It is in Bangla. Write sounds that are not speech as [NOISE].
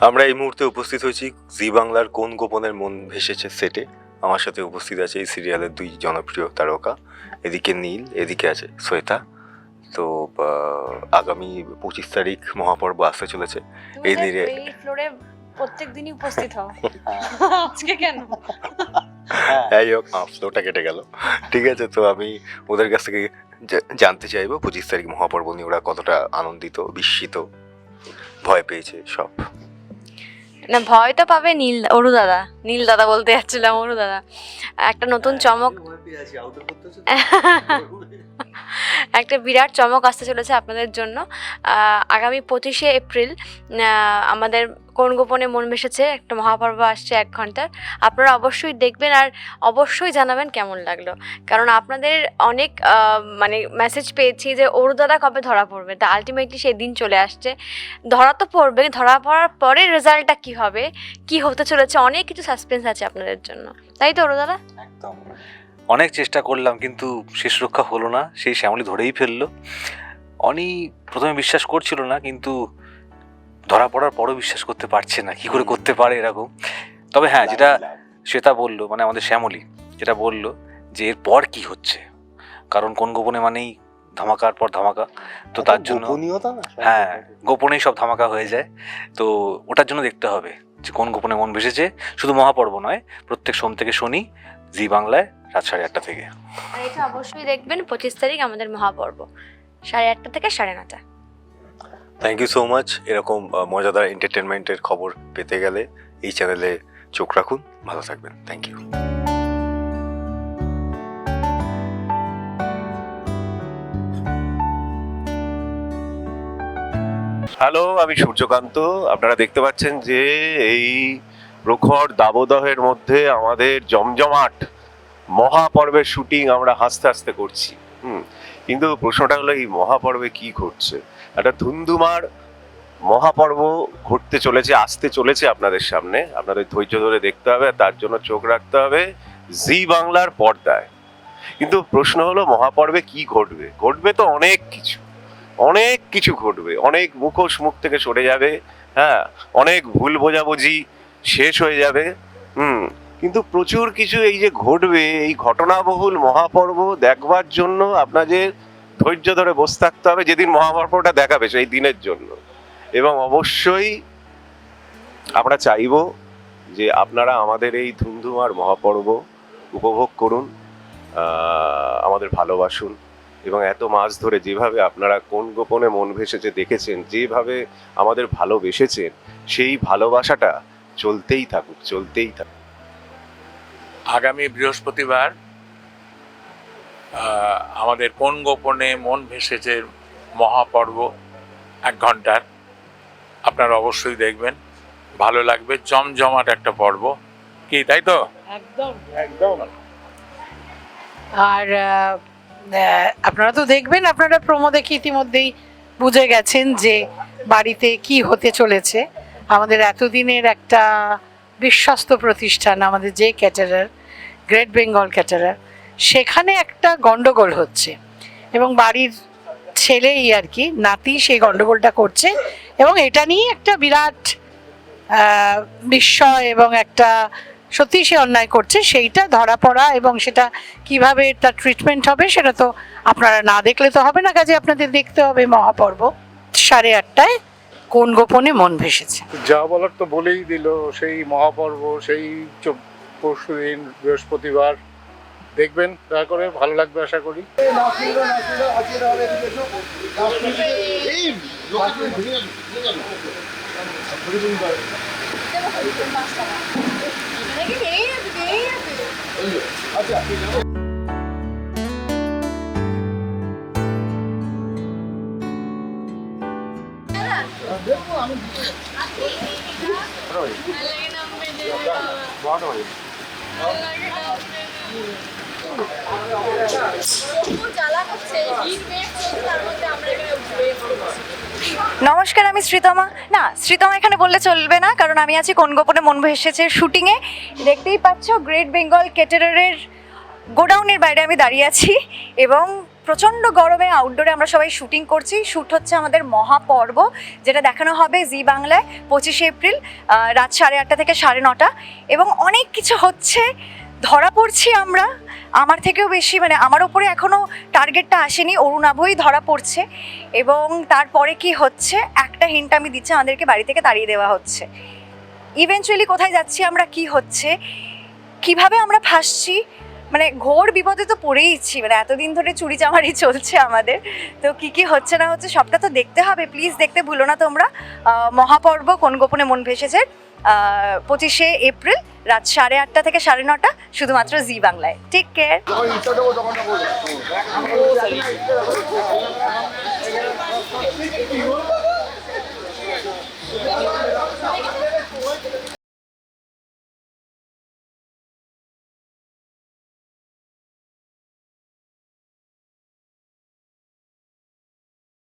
আমরা এই মুহূর্তে উপস্থিত হয়েছি জি বাংলার কোন গোপনের মন ভেসেছে সেটে। আমার সাথে উপস্থিত আছে এই সিরিয়ালের দুই জনপ্রিয় তারকা। এদিকে নীল এদিকে আছে শ্বেতা। তো আগামী পঁচিশ তারিখ মহাপর্ব আসতে চলেছে। এই নিয়ে- এই প্রত্যেক দিনই উপস্থিত হও। আজকে কেন? যাই হোক ফ্লোটা কেটে গেল। ঠিক আছে তো আমি ওদের কাছ থেকে জানতে চাইব পঁচিশ তারিখ মহাপর্ব নিয়ে ওরা কতটা আনন্দিত বিস্মিত ভয় পেয়েছে সব। না ভয় তো পাবে নীল অরু দাদা। নীল দাদা বলতে যাচ্ছিলাম অরু দাদা। একটা নতুন চমক [LAUGHS] একটা বিরাট চমক আসতে চলেছে আপনাদের জন্য। আগামী পঁচিশে এপ্রিল আমাদের কোন গোপনে মন ভেসেছে একটা মহাপর্ব আসছে এক ঘণ্টার। আপনারা অবশ্যই দেখবেন আর অবশ্যই জানাবেন কেমন লাগল। কারণ আপনাদের অনেক মানে মেসেজ পেয়েছি যে ওর অরুদাদা কবে ধরা পড়বে? তা আলটিমেটলি সেই দিন চলে আসছে। ধরা তো পড়বে ধরা পড়ার পরে রেজাল্টটা কি হবে? কি হতে চলেছে? অনেক কিছু সাসপেন্স আছে আপনাদের জন্য। তাই তো অরুদাদা একদম। অনেক চেষ্টা করলাম কিন্তু শেষ রক্ষা হলো না। সেই শ্যামলি ধরেই ফেলল। অনি প্রথমে বিশ্বাস করছিল না কিন্তু ধরা পড়ার পরও বিশ্বাস করতে পারছে না। কি করে করতে পারে এরকম? তবে হ্যাঁ যেটা শ্বেতা বলল মানে আমাদের শ্যামলী যেটা বলল যে এরপর কি হচ্ছে? কারণ কোন গোপনে মানেই ধামাকার পর ধামাকা। তো তার জন্য হ্যাঁ গোপনেই সব ধামাকা হয়ে যায়। তো ওটার জন্য দেখতে হবে যে কোন গোপনে মন ভেসেছে। শুধু মহাপর্ব নয় প্রত্যেক সোম থেকে শনি জি বাংলায় রাত সাড়ে আটটা থেকে। আর এটা অবশ্যই দেখবেন পঁচিশ তারিখ আমাদের মহাপর্ব। সাড়ে আটটা থেকে সাড়ে নটা। থ্যাংক ইউ সো মাচ এরকম মজাদার এন্টারটেনমেন্টের খবর পেতে গেলে এই চ্যানেলে চোখ রাখুন। ভালো থাকবেন। থ্যাংক ইউ হ্যালো আমি সূর্যকান্ত। আপনারা দেখতে পাচ্ছেন যে এই প্রখর দাবদাহের মধ্যে আমাদের জমজমাট মহাপর্বের শুটিং আমরা হাসতে হাসতে করছি। হুম, কিন্তু প্রশ্নটা হলো এই মহাপর্বে কি ঘটছে? একটা ধুমধুমার মহাপর্ব ঘটতে চলেছে, আসতে চলেছে আপনাদের সামনে। আপনাদের ধৈর্য ধরে দেখতে হবে তার জন্য চোখ রাখতে হবে জি বাংলার পর্দায়। কিন্তু প্রশ্ন হলো মহাপর্বে কি ঘটবে? ঘটবে তো অনেক কিছু। অনেক কিছু ঘটবে। অনেক মুখোশ মুখ থেকে সরে যাবে হ্যাঁ? অনেক ভুল বোঝাবুঝি শেষ হয়ে যাবে। হুম, কিন্তু প্রচুর কিছু এই যে ঘটবে, এই ঘটনাবহুল মহাপর্ব দেখবার জন্য আপনাদের ধৈর্য ধরে বসে থাকতে হবে, যেদিন মহাপর্বটা দেখাবে সেই দিনের জন্য। এবং অবশ্যই আমরা চাইব যে আপনারা আমাদের এই ধুমধুমার মহাপর্ব উপভোগ করুন আমাদের ভালোবাসুন, এবং এত মাস ধরে যেভাবে আপনারা কোন গোপনে মন ভেসেছে দেখেছেন, যেভাবে আমাদের ভালোবেসেছেন, সেই ভালোবাসাটা চলতেই থাকুক চলতেই থাকুক। আগামী বৃহস্পতিবার আমাদের কোন গোপনে মন ভেসেছে মহাপর্ব? এক ঘণ্টার। আপনারা অবশ্যই দেখবেন। ভালো লাগবে জমজমাট একটা পর্ব। কি তাই তো? একদম। একদম। আর আপনারা তো দেখবেন আপনারা প্রমো দেখে ইতিমধ্যেই বুঝে গেছেন যে বাড়িতে কি হতে চলেছে। আমাদের এতদিনের একটা বিশ্বস্ত প্রতিষ্ঠান, আমাদের যে ক্যাটারার গ্রেট বেঙ্গল ক্যাটারার সেখানে একটা গন্ডগোল হচ্ছে এবং বাড়ির ছেলেই আর কি, নাতি সেই গন্ডগোলটা করছে এবং এটা নিয়ে একটা বিরাট বিস্ময় এবং একটা সত্যি সে অন্যায় করছে, সেইটা ধরা পড়া এবং সেটা কীভাবে তার ট্রিটমেন্ট হবে সেটা তো আপনারা না দেখলে তো হবে না, কাজে আপনাদের দেখতে হবে মহাপর্ব সাড়ে আটটায়। কোন গোপনে মন ভেসেছে? যা বলার তো বলেই দিল সেই মহাপর্ব সেই পরশু দিন বৃহস্পতিবার। দেখবেন দয়া করে ভালো লাগবে আশা করি। নমস্কার, আমি শ্রীতমা। না, শ্রীতমা এখানে বললে চলবে না, কারণ আমি আছি কোন গোপনে মন ভেসেছে শুটিংয়ে। দেখতেই পাচ্ছ গ্রেট বেঙ্গল ক্যাটারারের গোডাউনের বাইরে আমি দাঁড়িয়ে আছি এবং প্রচণ্ড গরমে আউটডোরে আমরা সবাই শুটিং করছি। শ্যুট হচ্ছে আমাদের মহাপর্ব, যেটা দেখানো হবে জি বাংলায় পঁচিশে এপ্রিল রাত সাড়ে আটটা থেকে সাড়ে নটা। এবং অনেক কিছু হচ্ছে, ধরা পড়ছি আমরা। আমার থেকেও বেশি মানে আমার ওপরে এখনও টার্গেটটা আসেনি অরুণাভই ধরা পড়ছে। এবং তারপরে কি হচ্ছে, একটা হিন্ট আমি দিচ্ছি, আমাদেরকে বাড়ি থেকে তাড়িয়ে দেওয়া হচ্ছে। ইভেনচুয়ালি কোথায় যাচ্ছি আমরা, কি হচ্ছে, কীভাবে আমরা ফাঁসছি মানে ঘোর বিপদে তো পড়েইছি মানে এতদিন ধরে চুরি চামারি চলছে আমাদের। তো কি কি হচ্ছে না হচ্ছে সবটা তো দেখতে হবে প্লিজ দেখতে ভুলো না তোমরা। মহাপর্ব কোন গোপনে মন ভেসেছে? পঁচিশে এপ্রিল রাত সাড়ে আটটা থেকে সাড়ে নটা, শুধুমাত্র জি বাংলায়। Take care